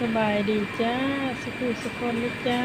สบายดีจ้าสุขุสุคนเลยจ้า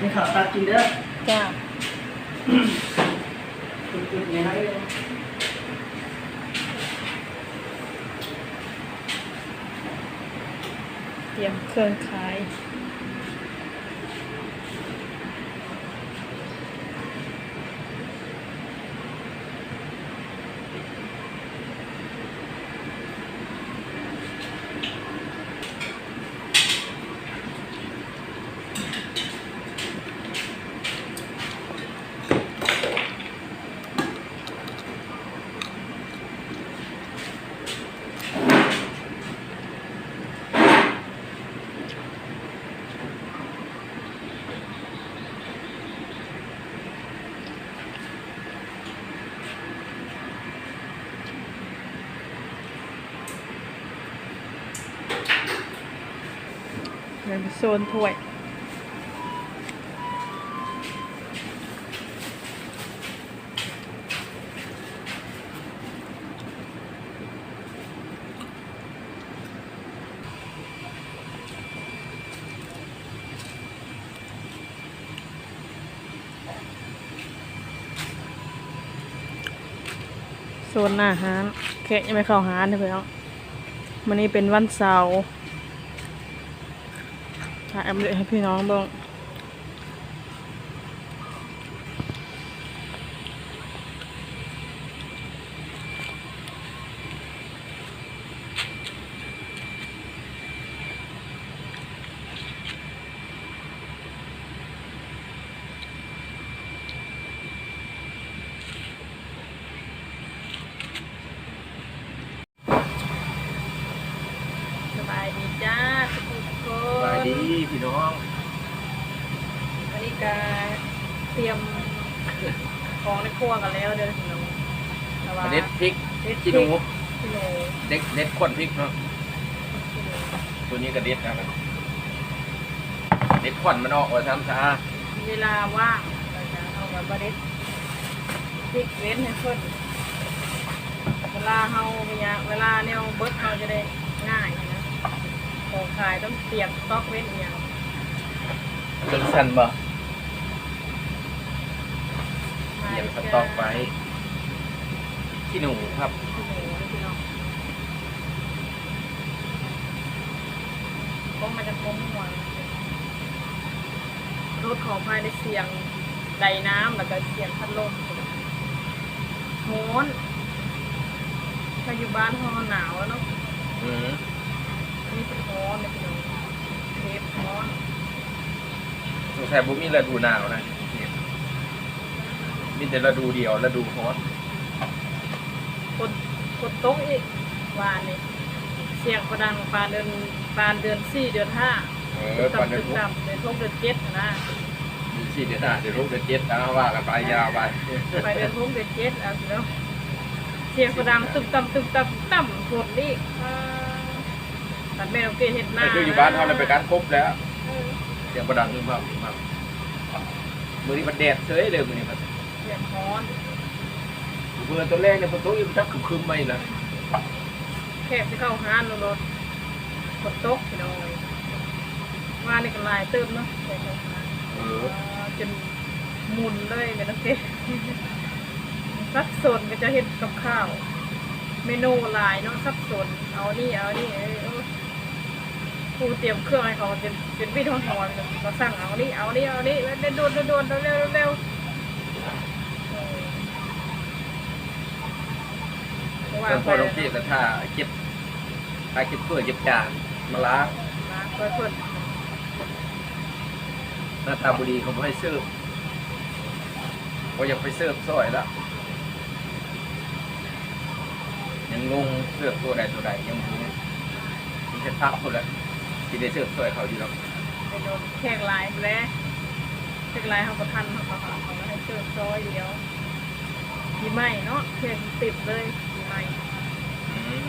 นี่ข่าวตากินเด้อจ้าคุณคุณยังไงเตรียมเครื่องขาย เดี๋ยวไปโซนถ้วย โซนอาหารแขกยังไม่เข้าหาเลยเพื่อนวันนี้เป็นวันเสาร์ ค่ะแอมเดตให้พี่น้องบ้าง ดีจ้าทุกคนสบายดีพี่น้องวันนี้ก็เตรียมของในครัวกันแล้วเด้อพี่น้องแต่ว่าเด็ดพริกเด็ดพริขี้กหนูพี่หนูเด็ดเด็ดข้นพริกเนาะพี่หนูตัวนี้ก็เด็ดนะครับเด็ดข้นมันออกว่าซ้ำซาเวลาว่างเราจะเอาแบบบะเด็ดพริกเว้นให้เพิ่นเวลาเฮาเนี่ยเวลาแนวเบิดเราจะได้ง่ายนะ ของขายต้องเตรียมสต็อกเว้นอย่างต้นสันบ่เตรียมสต๊อกไว้ขี้หนูครับพี่หนูพี่น้องก็มันจะคมหัวรถของภายในเสียงไดน้ำแล้วก็เสียงพัดลมโหนถ้าอยู่บ้านห้องหนาวแล้วเนาะอื มนี่เป็นฮ้อนเลยพี่น้องเทปฮ้อนสงสัยบุมีฤดูหนาวนะเนี่ยมีแต่ฤดูเดียวฤดูร้อนกดกดโต๊ะอีกวานนี่เสียงกระดังปานเดือนปานเดือนสี่เดือนห้าเออตอนต่ำเดือตึนงต่ำเดือนหกเดือนเจ็ดนะสี่เดือนห้าเดือนหกเดือนเจ็ดนะว่ากันไปยาวไปไปเดือนหกเดือนเจ็ดเอาสิเนาะเสียงกระดังตึมต่ำตึมต่ำต่ำฝนนี่อ่า ตัดแม่เราเกยเห็นหน้าคืออยู่บ้านเขาเลยไปการครบแล้วเออเสียงประดังขึ้นมามามือนี้มันแดดเฉยเลยมือนี้มันเสียงฮ้อนเพื่อนตัวแรกเนี่ยประตูยังจักคึมคึมๆไม่ละแคบที่เข้าห้านรถกดโต๊ะพี่น้องว่านี่ก็ลายเติมเนาะใส่เข้าห้านเออจนหมุนเลยแม่น้องเกดสักสนก็จะเห็นกับข้าว เมนูหลายเนาะสักสนเอานี่เอานี่เออเออ ครูเตรียมเครื่องให้เขาจนจนวิ่งท้องหอนก็สั่งเอานี่เอานี่เอานี่เร็วโดนโดนเร็วเร็วเพราะว่าแล้วพไปอลงที่ก็ถ้าเก็บถ้าเก็บเพื่อเก็บจานมาล้างนะเพื่อนเพื่อนหน้าตาบุรีเขาไม่ให้เสิร์ฟเขาอยากไปเสิร์ฟซอยล้วยังงงเสิร์ฟตัวใดตัวใดยังงงมันจะพักคนละ ที่ได้เสิร์ฟซอยเขาอยู่แล้วไปโดนแขกหลายไปแล้วแขกหลายเขาก็ทันเขาก็เขาก็ให้เชิญซอยเดียวปีใหม่เนาะแขกติดเลยปีใหม่อืม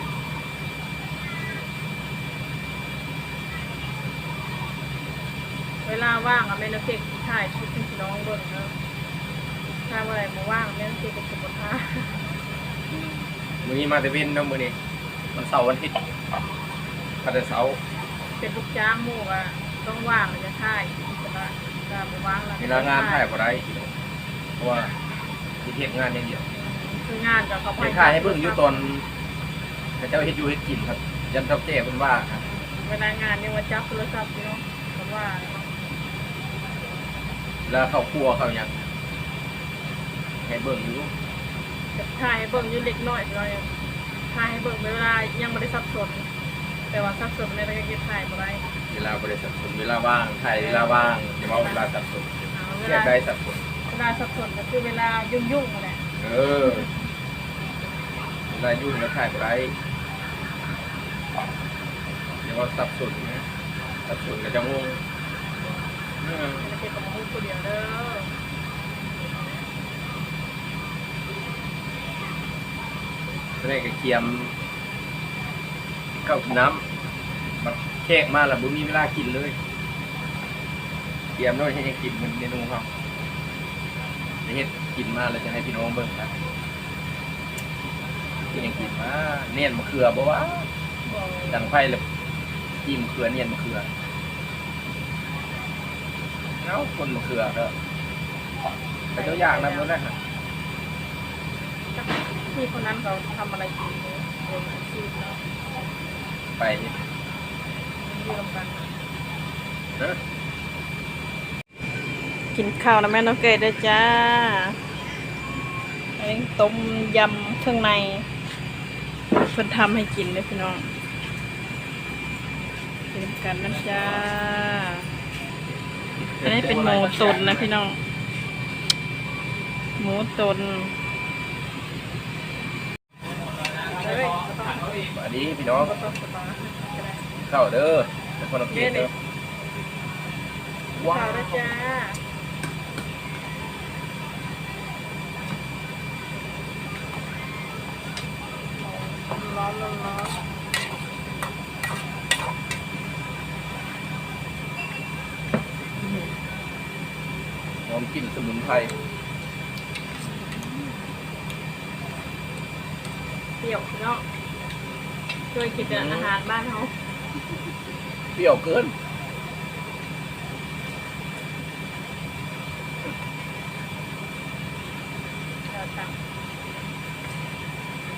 เวลาว่างอะแม่นกเก็กถ่ายชุดให้พี่น้องเบิ่งเนาะถ้าเมื่อไหร่มาว่างแม่ต้องเจอกับสมุทรท่ามื้อนี้มาแต่เว้นเนาะมื้อนี้มันเสาร์วันอาทิตย์ถ้าแต่เสาร์ เป็นลูกจ้างหมู่อะต้องว่างเลยจะถ่ายแต่ว่าถ้ามาว่างแล้วเวลางานถ่ายบ่ได้เพราะว่าสิเฮ็ดงานอย่างเดียวคืองานกับเขาเฮ็ดถ่ายให้เบิ่งอยู่ตอนพระเจ้าเฮ็ดอยู่เฮ็ดกินครับ ยันเท่าแก่เพิ่นว่าครับเวลางานเนี่ยว่าจับโทรศัพท์อยู่เนาะเพราะว่าเวลาเข้าครัวเข้าหยังให้เบิ่งอยู่จะถ่ายให้เบิ่งอยู่เล็กน้อยเรายังถ่ายให้เบิ่งเวลายังไม่ได้สับสน แต่ว่าสับสนในระยะถ่ายบ่ได้เวลาบริษัทสนเวลาว่างถ่ายเวลาว่างจะว่าเวลาสับสนเอาเวเรียลากได้สับสนเวลาสับสนก็คือเวลายุ่งๆนั่นแหละเออเวลายุ่งแล้วถ่ายบ่ได้เรียกว่าสับสนนะสับสนก็จะงงเออไม่ได้เก็บกับมือคนเดียวเด้อไม่ได้กระเทียม เข้าวกินน้ำบัดแขกมาแล้วบุมีเวลากินเลย เตรียมด้วยให้ยังกินเหมือนเมนูเขาจะเฮ็ดกินมาแล้วจะให้พี่น้องเบิ่งครับที่ยังกินมาเนียนมะเขือบ่วะดังไฟเลยจิ้มมะเขือเนียนมะเขือเอ้าคนมะเขือก็แต่ตัวอย่างนะมันนะฮะที่คนนั้นเขาทำอะไรกินเนี่ยเป็นอาชีพเนาะ ไปอยู่รวมกันเนอะกินข้าวนะแม่น้องเกดด้วยจ้าอันนี้ต้มยำเครื่องในเพิ่นทำให้กินเลยพี่น้องกินกันนะจ้าอันนี้เป็นหมูตุ๋นนะพี่น้อง หมูตุ๋น เฮ้ยสวัสดีพี่น้องบ่ต้องสบายเข้าเด้อเป็นคนอังกฤษเด้อว้าข้าววนะจ้าร้อนร้อนร้อนหอมกลิ่นสมุนไพรเปรี้ยวเนาะ เคยกินแต่อาหารบ้านเขาเปรี้ยวเกินเออตัง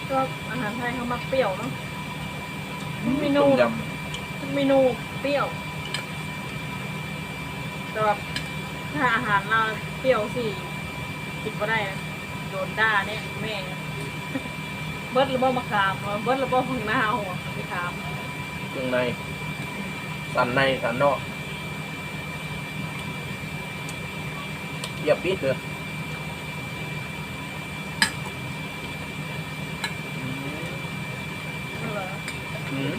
ก็อาหารไทยเขามักเปรี้ยวเนาะทุกเมนูต้มยทุกเมนูเปรี้ยวแต่แบบถ้าอาหารเราเปรี้ยวสิกินไม่ได้นะโดนด่าเนี่ยแม่เบิดหรือบ่มะขามวะเบิดหรือบ่ผังหน้าหัวไม่ขามำเครื่องใน สันในสันนอกเยียบปิดเลยเหรออืม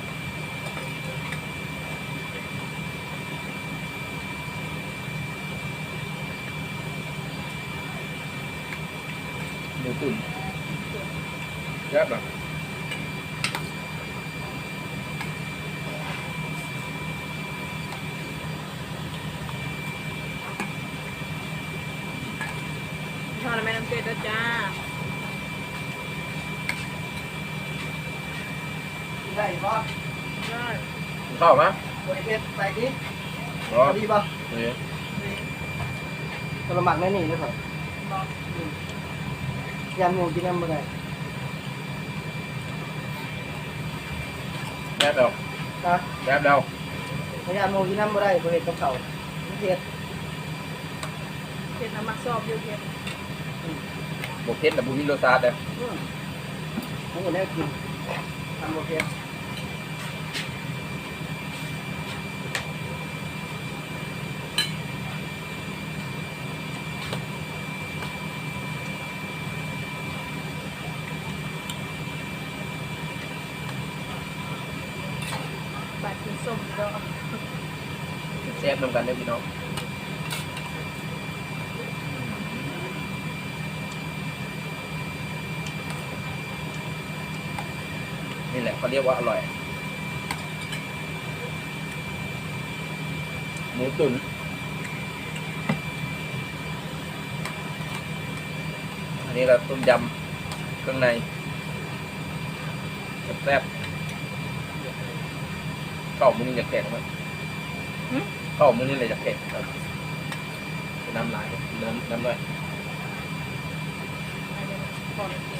หมูตุ๋น แซ่บอะทอดแล้วแม่น้ำเกลือด้วยจ้าได้ป่ะได้เข้าวไหมบริเพชรใส่ดิรอดีป่ะนี่นี่กระมักแน่นี่เลยครับบอกยำงูกินน้ำอะไร แซ่บเดานะแซ่บเดาพยายามงูกินน้ำอะไรบริเวณกับเขาเทียดเผ็ดน้ำมักซอบอยู่เผ็ดบวกเผ็ดแต่บุมีรสชาติเลยผมก็ได้กินทำโอเคบาด กินส้มก็แซ่บนำกันเด้อพี่น้องนี่แหละเขาเรียกว่าอร่อย หมูตุ๋นอันนี้ก็ต้มยำเครื่องในแซ่บ ๆข้าวมื้อนี้จะแข็งไหมหึข้าวมื้อนี้เลยจะแข็งครับน้ำลายน้ำน้ำด้วยอันนี้พอแล้วกิน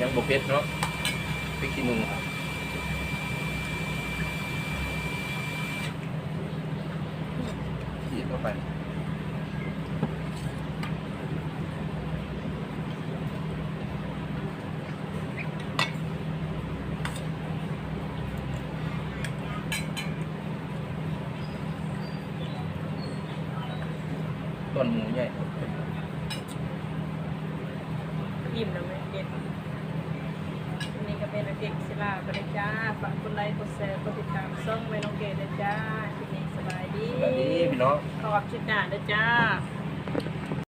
ยังบวเผ็ดเนาะพริกขี้หนูขีดเข้าไปต้นหมูใหญ่ อิ่มแล้วไหมเด็ดอันนี้ก็เป็นอาเกะ ศิลาไปเลยจ้าฝากกดไลค์กดแชร์กดติดตามช่องไว้น้องเกดเลยจ้าทีนี้สบายดีสวัสดีพี่น้องขอบชุดหน้าเลยจ้า